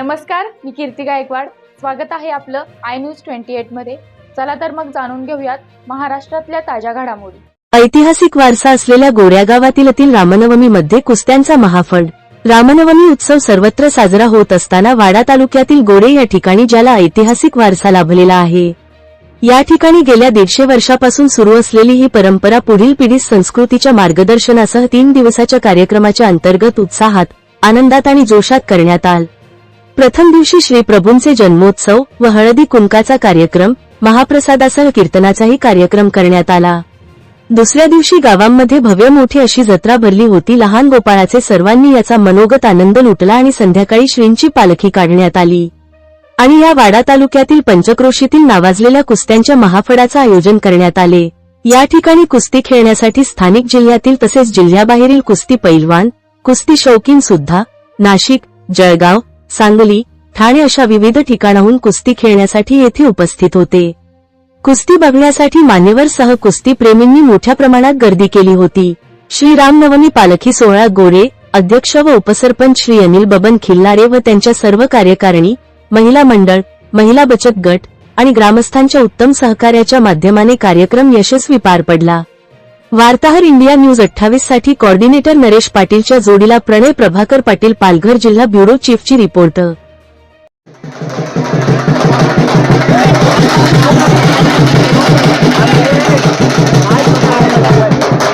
नमस्कार मी कीर्ती गायकवाड. स्वागत आहे आपलं आय न्यूज ट्वेंटी एटमध्ये. चला तर मग जाणून घेऊयात महाराष्ट्रातल्या ताज्या घडामोडी. ऐतिहासिक वारसा असलेल्या गोऱ्या गावातील येथील रामनवमीमध्ये कुस्त्यांचा महाफड. रामनवमी उत्सव सर्वत्र साजरा होत असताना वाडा तालुक्यातील गोरे या ठिकाणी ज्याला ऐतिहासिक वारसा लाभलेला आहे. या ठिकाणी गेल्या दीडशे वर्षापासून सुरू असलेली ही परंपरा पुढील पिढीस संस्कृतीच्या मार्गदर्शनासह तीन दिवसाच्या कार्यक्रमाच्या अंतर्गत उत्साहात आनंदात आणि जोशात करण्यात आल. प्रथम दिवशी श्री प्रभूंचे जन्मोत्सव व हळदी कुंकाचा कार्यक्रम महाप्रसादासह कीर्तनाचाही कार्यक्रम करण्यात आला. दुसऱ्या दिवशी गावांमध्ये भव्य मोठी अशी जत्रा भरली होती. लहान गोपाळाचे सर्वांनी याचा मनोगत आनंद लुटला आणि संध्याकाळी श्रींची पालखी काढण्यात आली. आणि या वाडा तालुक्यातील पंचक्रोशीतील नावाजलेल्या कुस्त्यांच्या महाफडाचं आयोजन करण्यात आले. या ठिकाणी कुस्ती खेळण्यासाठी स्थानिक जिल्ह्यातील तसेच जिल्ह्याबाहेरील कुस्ती पैलवान कुस्ती शौकीन सुद्धा नाशिक जळगाव सांगली ठाणे अशा विविध ठिकाणाहून कुस्ती खेळण्यासाठी येथे उपस्थित होते. कुस्ती बघण्यासाठी मान्यवर सह कुस्ती प्रेमींनी मोठ्या प्रमाणात गर्दी केली होती. श्री रामनवमी पालखी सोहळा गोरे अध्यक्ष व उपसरपंच श्री अनिल बबन खिल्लारे व त्यांच्या सर्व कार्यकारिणी महिला मंडळ महिला बचत गट आणि ग्रामस्थांच्या उत्तम सहकार्याच्या माध्यमाने कार्यक्रम यशस्वी पार पडला. वार्ताहर इंडिया न्यूज अठ्ठावीससाठी कॉर्डिनेटर नरेश पाटीलच्या जोडीला प्रणय प्रभाकर पाटील पालघर जिल्हा ब्युरो चीफची रिपोर्ट.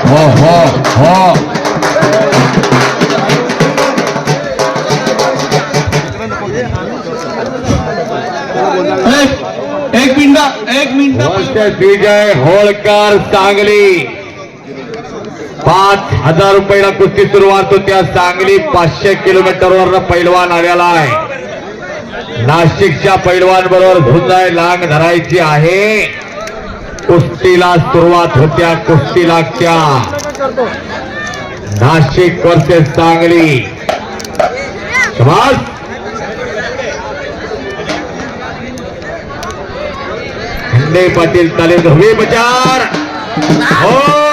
हो हो हो. एक मिनिट एक मिनिट. होळकर सांगली. पाच हजार रुपयाला कुस्ती सुरुवात होत्या सांगली पाचशे किलोमीटरवर पैलवान आलेला आहे. नाशिकच्या पैलवान बरोबर झुंजाय लांग धरायची आहे. कुस्तीला सुरुवात होत्या कुस्ती लागत्या. नाशिक वर्सेस सांगली. समाज पाटील तालीम हवे बचार हो.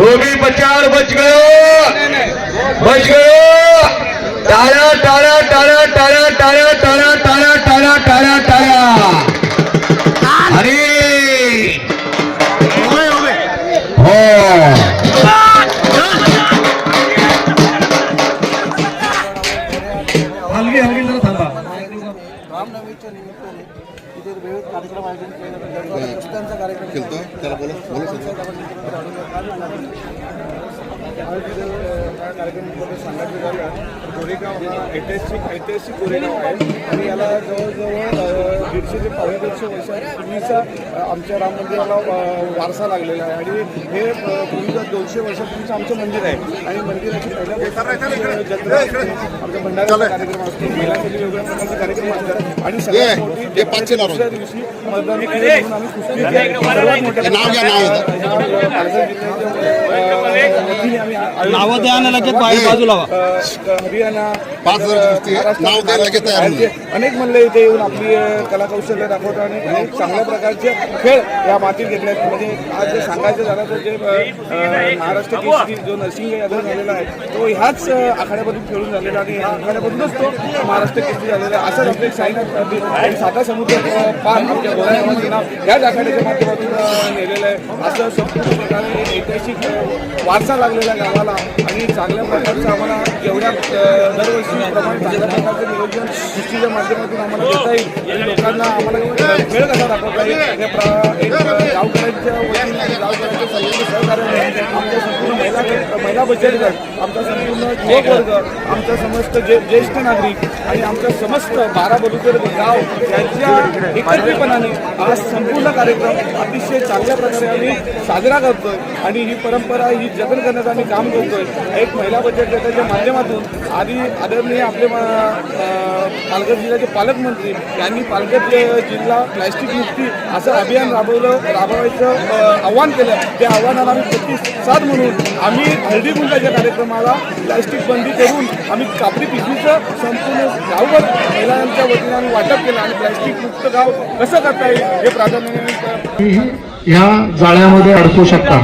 धोबी बचार बच गयो। बच गयो। टाळ्या टाळ्या टाळ्या टाळ्या टाळ्या टाळ्या टाळ्या टाळ्या टाळ्या टाळ्या। अरे हो। तिथे वेळेत कार्यक्रम आयोजन केला. कार्यक्रम केला त्याला बोला. बोला त्या कार्यक्रमामध्ये सांगायचं झालं गोरेगाव हा ऐतिहासिक ऐतिहासिक गोरेगाव आहे आणि याला जवळजवळ दीडशे ते पावणे दोनशे वर्षापूर्वीचा आमच्या राम मंदिराला वारसा लागलेला आहे आणि हे पूर्वीचा पूर्वीचं दोनशे वर्षापूर्वीचं आमचं मंदिर आहे आणि मंदिराची पहिल्या जत्रा आमच्या भंडाऱ्याचा कार्यक्रम असतो महिलांसाठी वेगवेगळ्या प्रकारचे कार्यक्रम असतात आणि सगळ्यात मोठी दुसऱ्या दिवशी मतदान आम्ही कुस्ती सर्वात मोठ्या नाव द्या आणि लगेच बाहेर बाजूला. व्हा. अ, हरियाणा पाच आहे. नाव लगेच तयार राज्य, अनेक म्हणले इथे येऊन आपली अ, कलाकौशल्य दाखवतात आणि अनेक चांगल्या प्रकारचे खेळ या मातीत घेतले आहेत. म्हणजे आज जे सांगायचं झालं तर जे अ, अ, महाराष्ट्र केसरी जो नरसिंह यादव झालेला आहे तो ह्याच अ, आखाड्यामधून खेळून झालेला आणि ह्या आखाड्यामधूनच तो महाराष्ट्र केसरी झालेला आहे. असंच आपले साईनाथ आणि साता समुद्र अ, पार आमच्या गोरायामाचं नाव ह्याच आखाड्याच्या माध्यमातून अ, नेलेलं आहे. असं संपूर्ण प्रकारे ऐतिहासिक अ, वारसा लागलेला गावाला. आणि चांगल्या प्रकारचं आम्हाला जेवढ्या अ, दरवर्षीप्रमाणे चांगल्या प्रकारचं नियोजन सृष्टीच्या माध्यमातून आम्हाला देता येईल. आणि लोकांना आम्हाला वेळ कसा दाखवता येईल हे एक गावकऱ्यांच्या वतीने गावकऱ्यांच्या सहकार्याने आमच्या संपूर्ण महिला महिला बचत गट आमचा संपूर्ण युवक वर्ग आमचा समस्त जे ज्येष्ठ नागरिक आणि आमचा समस्त बारा बलुकर गाव यांच्या एकत्रितपणाने हा संपूर्ण कार्यक्रम अतिशय चांगल्या प्रकारे आम्ही साजरा करतोय. आणि ही परंपरा ही जतन करण्याचं आम्ही काम करतोय. एक महिला बचत गटाच्या माध्यमातून आधी आदरणीय आपले मा- पालघर जिल्ह्याचे पालकमंत्री यांनी पालघर जिल्हा प्लॅस्टिक मुक्ती असं अभियान राबवलं राबवायचं आव्हान केलं त्या आव्हानाला आम्ही प्रतिसाद म्हणून आम्ही हळदी कुंकाच्या कार्यक्रमाला प्लॅस्टिक बंदी करून आम्ही कापडी पिशवीचं संपूर्ण गावभर महिलांच्या वतीने आम्ही वाटप केलं आणि प्लॅस्टिक मुक्त गाव कसं करता येईल हे प्राधान्याने या जाळ्यामध्ये अडकू शकता.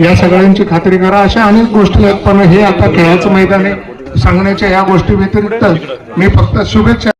या सगळ्यांची खात्री करा. अशा अनेक गोष्टी आहेत पण हे आता खेळाचं मैदान आहे. सांगण्याच्या या गोष्टी व्यतिरिक्त मी फक्त शुभेच्छा